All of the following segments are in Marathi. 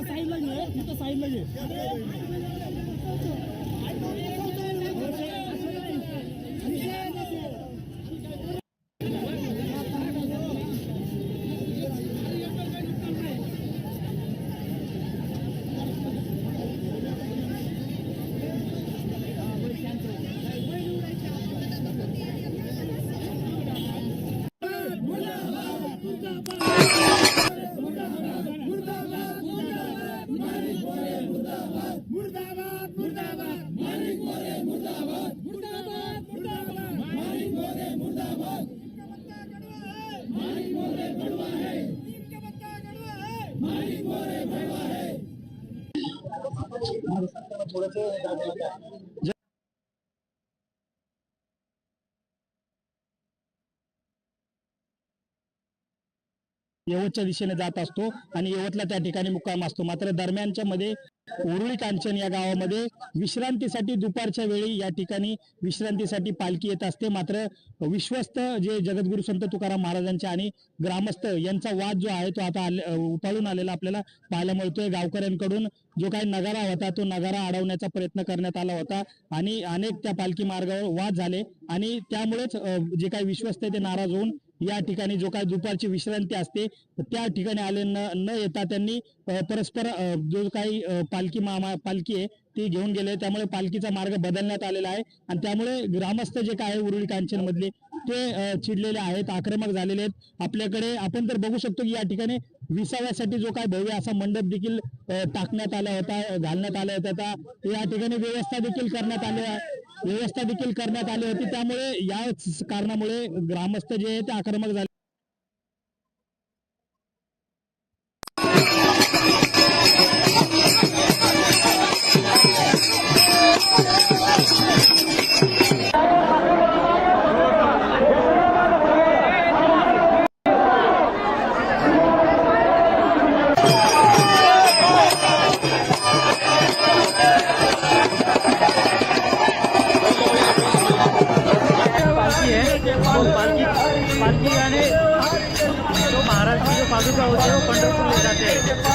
साईडला घे तिथं साईडला घे यवतच्या दिशेने जात असतो. आणि यवतला त्या ठिकाणी मुक्काम असतो. मात्र दरम्यानच्या मध्ये उरुळी कांचन या गावामध्ये विश्रांतीसाठी दुपारच्या वेळी या ठिकाणी विश्रांतीसाठी पालखी येत असते. मात्र विश्वस्त जे जगद्गुरु संत तुकाराम महाराजांचे आणि ग्रामस्थ यांचा वाद जो आहे तो आता उपाळून आलेला आपल्याला पाहायला मिळतोय. गावकऱ्यांकडून जो काही नगारा होता तो नगारा अडवण्याचा प्रयत्न करण्यात आला होता आणि अनेक त्या पालखी मार्गावर वाद झाले आणि त्यामुळेच जे काही विश्वस्त आहे ते नाराज होऊन या ठिकाणी जो काय दुपारची विश्रांती असते त्या ठिकाणी आले न न येता त्यांनी परस्पर जो काही पालखी मामा पालखी आहे ती घेऊन गेले. त्यामुळे पालखीचा मार्ग बदलण्यात आलेला आहे. आणि त्यामुळे ग्रामस्थ जे काय आहे उरुळी कांचन मधले ते चिडलेले आहेत आक्रमक झालेले आहेत. आपल्याकडे आपण तर बघू शकतो की या ठिकाणी विसाव्यासाठी जो काय भव्य असा मंडप देखील टाकण्यात आला होता घालण्यात आला होता. या ठिकाणी व्यवस्था देखील करण्यात आली आहे. व्यवस्था देखील करण्यात आली होती. त्यामुळे या कारणामुळे ग्रामस्थ जे आहे ते आक्रमक झाले.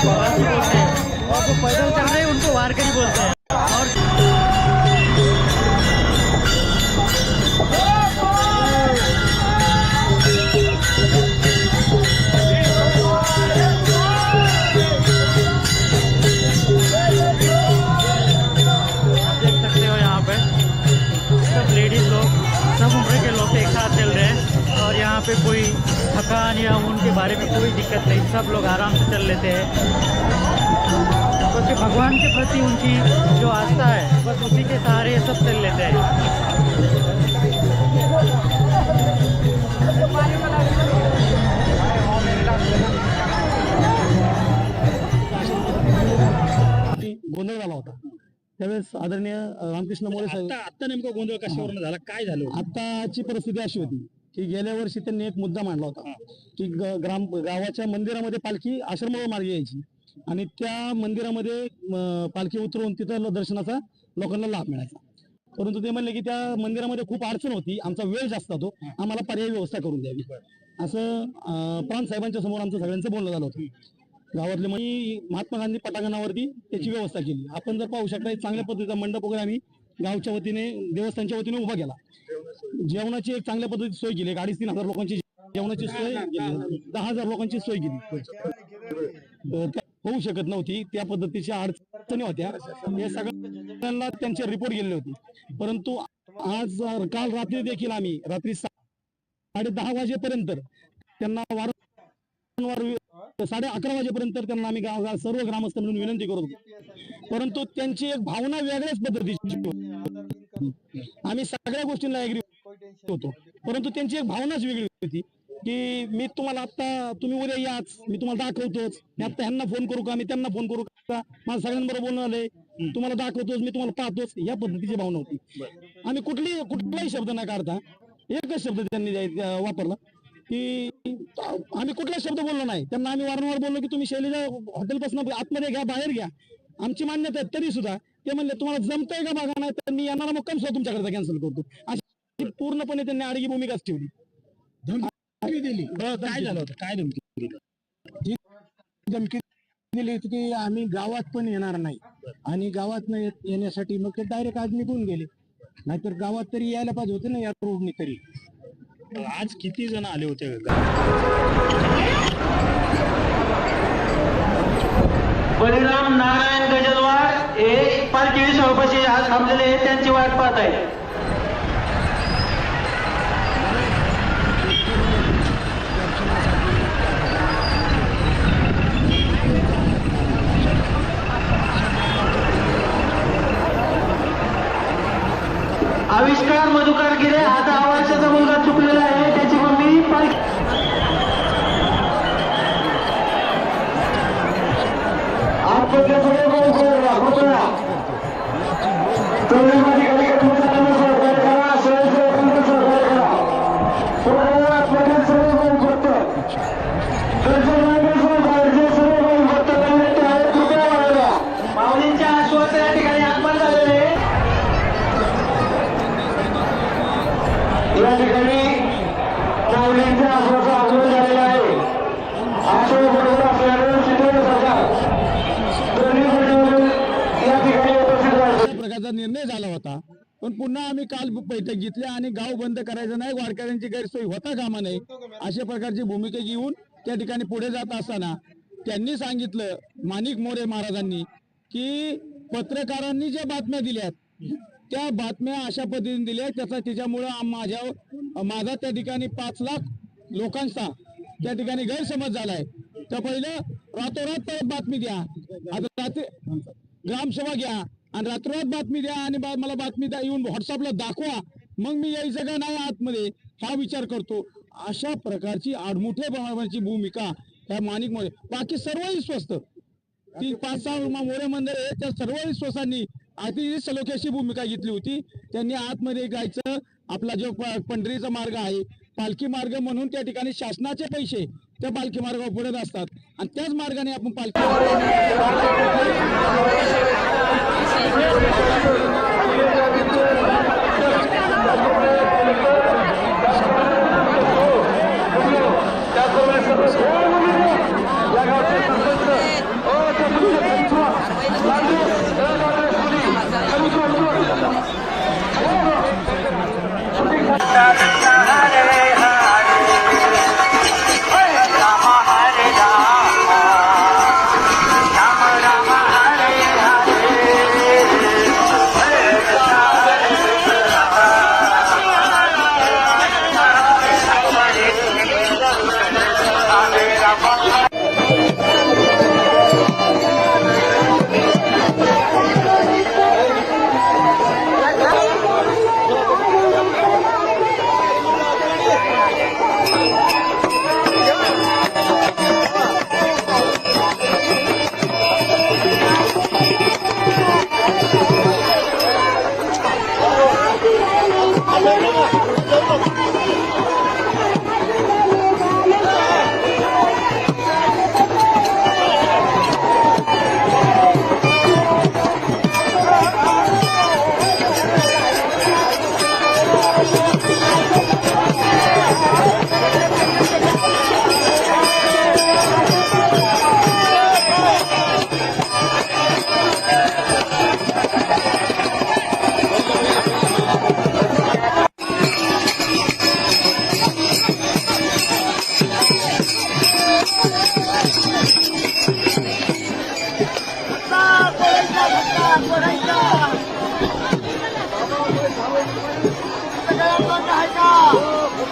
पैदल चल रहे उनको वारकरी बोलते हैं थकान या उनके बारे में कोई दिक्कत नहीं सब लोग आराम से चल लेते हैं। क्योंकि भगवान के प्रति उनकी जो आस्था है बस उसी के सहारे सब चल लेते हैं। गोंधळ झाला होता. त्यावेळेस आदरणीय रामकृष्ण मोरे साहेब आता आता नेमका गोंधळ कशावरून झाला? काय झालं आताची परिस्थिती अशी होती. की गेल्या वर्षी त्यांनी एक मुद्दा मांडला होता की ग्राम गावाच्या मंदिरामध्ये पालखी आश्रमावर मार्गी यायची. आणि त्या मंदिरामध्ये पालखी उतरवून तिथं दर्शनाचा लोकांना लाभ मिळायचा. परंतु ते म्हणले की त्या मंदिरामध्ये खूप अडचण होती आमचा वेळ जास्त होतो आम्हाला पर्यायी व्यवस्था करून द्यावी. असं अं, प्रांत साहेबांच्या समोर आमचं सगळ्यांचं बोलणं झालं होतं. गावातले म्हणजे महात्मा गांधी पटांगणावरती त्याची व्यवस्था केली. आपण जर पाहू शकता चांगल्या पद्धतीचा मंडप वगैरे आम्ही गावच्या वतीने देवस्थानच्या वतीने उभा केला. जेवणाची एक चांगल्या पद्धतीची सोय केली. एक अडीच तीन हजार लोकांची जेवणाची सोय केली. दहा हजार लोकांची सोय केली. होऊ शकत नव्हती. त्या पद्धतीच्या अडचणी होत्या. हे सगळ्यांना त्यांचे रिपोर्ट गेले होते. परंतु आज काल रात्री देखील आम्ही रात्री साडे दहा वाजेपर्यंत त्यांना वारंवार साडे अकरा वाजेपर्यंत त्यांना आम्ही सर्व ग्रामस्थ म्हणून विनंती करत होतो. परंतु त्यांची एक भावना वेगळ्याच पद्धतीची आम्ही सगळ्या गोष्टींना ऍग्री होतो. परंतु त्यांची एक भावनाच वेगळी होती की मी तुम्हाला आता तुम्ही उद्या याच मी तुम्हाला दाखवतोच. मी आता ह्यांना फोन करू का? मी त्यांना फोन करू का? माझं सगळ्यांबरोबर बोलणं आलंय. तुम्हाला दाखवतोच मी तुम्हाला पाहतोच. या पद्धतीची भावना होती. आम्ही कुठली कुठलाही शब्द न काढता एकच शब्द त्यांनी वापरला की आम्ही कुठला शब्द बोललो नाही. त्यांना आम्ही वारंवार बोललो की तुम्ही शैलीच्या हॉटेलपासून आतमध्ये घ्या बाहेर घ्या. आमची मान्यता आहे तरी सुद्धा ते म्हणले तुम्हाला जमतंय का बघा? नाही तर मी येणारा मुक्काम सुद्धा तुमच्याकडे कॅन्सल करतो. पूर्णपणे त्यांनी आडगी भूमिकाच ठेवली. धमकी दिली? काय झालं होतं? काय धमकी दिली? धमकी दिली होती की आम्ही गावात पण येणार नाही. आणि गावात येण्यासाठी मग ते डायरेक्ट आज निघून गेले. नाहीतर गावात तरी यायला पाहिजे होते ना या रोडने तरी. आज किती जण आले होते? बलिराम नारायण गजलवाड हे पालखी विसावपाशी आज थांबलेले आहेत त्यांची वाट पाहत आहे आविष्कार मधुकर गिरे आता आवाजाचा मुलगा चुकलेला आहे त्याची मम्मी पालखी आपल्या पुढे गोल गोल कृपया टोळीमध्ये काही कर्मचाऱ्यांना सहकार्य करा स्वयंसेवकांना सहकार्य करा पुढे आपल्याकडे सर्व गोल फक्त दर्शनांचे सहकार्य जे सर्व गोल फक्त कनेक्ट आहेत कृपया वाढवा माऊलींच्या आश्वासन या ठिकाणी आगमन झालेले आहे. या ठिकाणी आश्वासन झालेलं आहे. बरोबर सरकार दोन्ही या ठिकाणी उपस्थित प्रकारचा निर्णय झाला होता. पण पुन्हा आम्ही काल बैठक घेतली आणि गाव बंद करायचं नाही वारकऱ्यांची गैरसोय होता कामा नये अशा प्रकारची भूमिका घेऊन त्या ठिकाणी पुढे जात असताना त्यांनी सांगितलं माणिक मोरे महाराजांनी की पत्रकारांनी ज्या बातम्या दिल्यात त्या बातम्या अशा पद्धतीने दिल्या त्याचा त्याच्यामुळं माझ्या माझा त्या ठिकाणी पाच लाख लोकांचा त्या ठिकाणी गैरसमज झालाय. तर पहिलं रातोरात परत बातमी द्या. आता रात्री ग्रामसभा घ्या आणि रात्रोरात बातमी द्या आणि मला बातमी द्या येऊन व्हॉट्सअपला दाखवा. मग मी यायचं का नाही आतमध्ये? हा विचार करतो. अशा प्रकारची आडमुठे बनवण्याची भूमिका त्या माणिक मोरे बाकी सर्वही स्वस्त. ती पाच सहा मोरे मंदिर आहे त्या सर्व विश्वासांनी अतिशय सलोख्याची भूमिका घेतली होती. त्यांनी आतमध्ये जायचं. आपला जो पंढरीचा मार्ग आहे पालखी मार्ग म्हणून त्या ठिकाणी शासनाचे पैसे त्या पालखी मार्गावर पुढत असतात. आणि त्याच मार्गाने आपण पालखी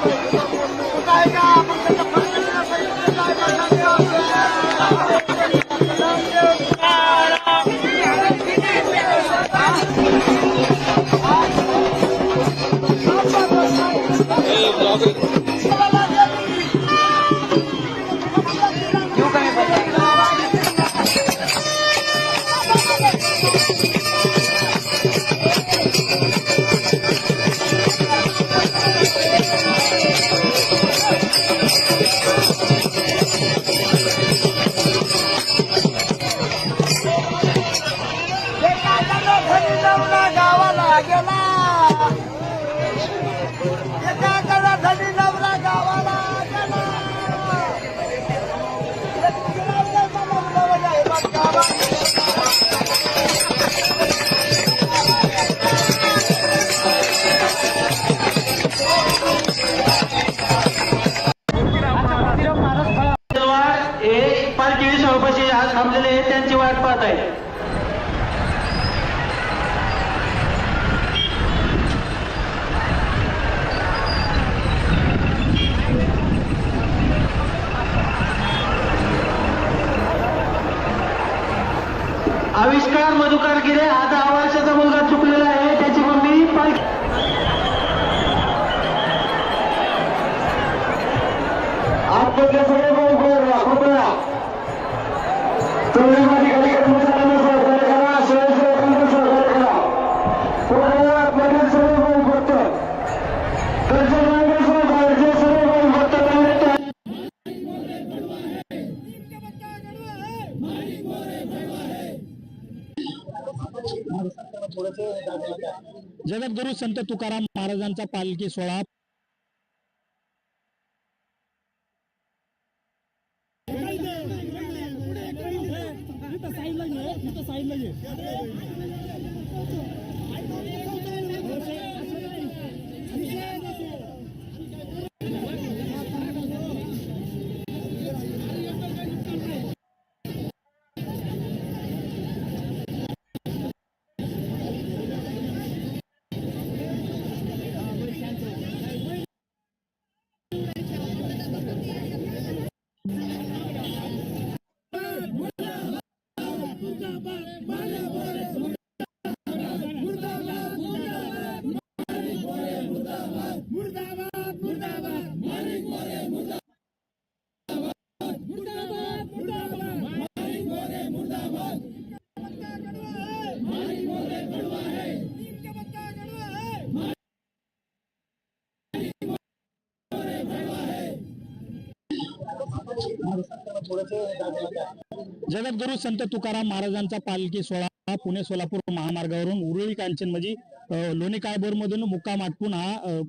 Thank you. わしはなかっぱくん! आविष्कार मधुकर गिरे जगद्गुरु संत तुकाराम महाराजांचा पालखी सोहळा. जगद्गुरु संत तुकाराम महाराजांचा पालखी सोहळा पुणे सोलापूर महामार्गावरून उरुळी कांचन म्हणजे लोणी काळभोर मधून मुक्काम आटपून हा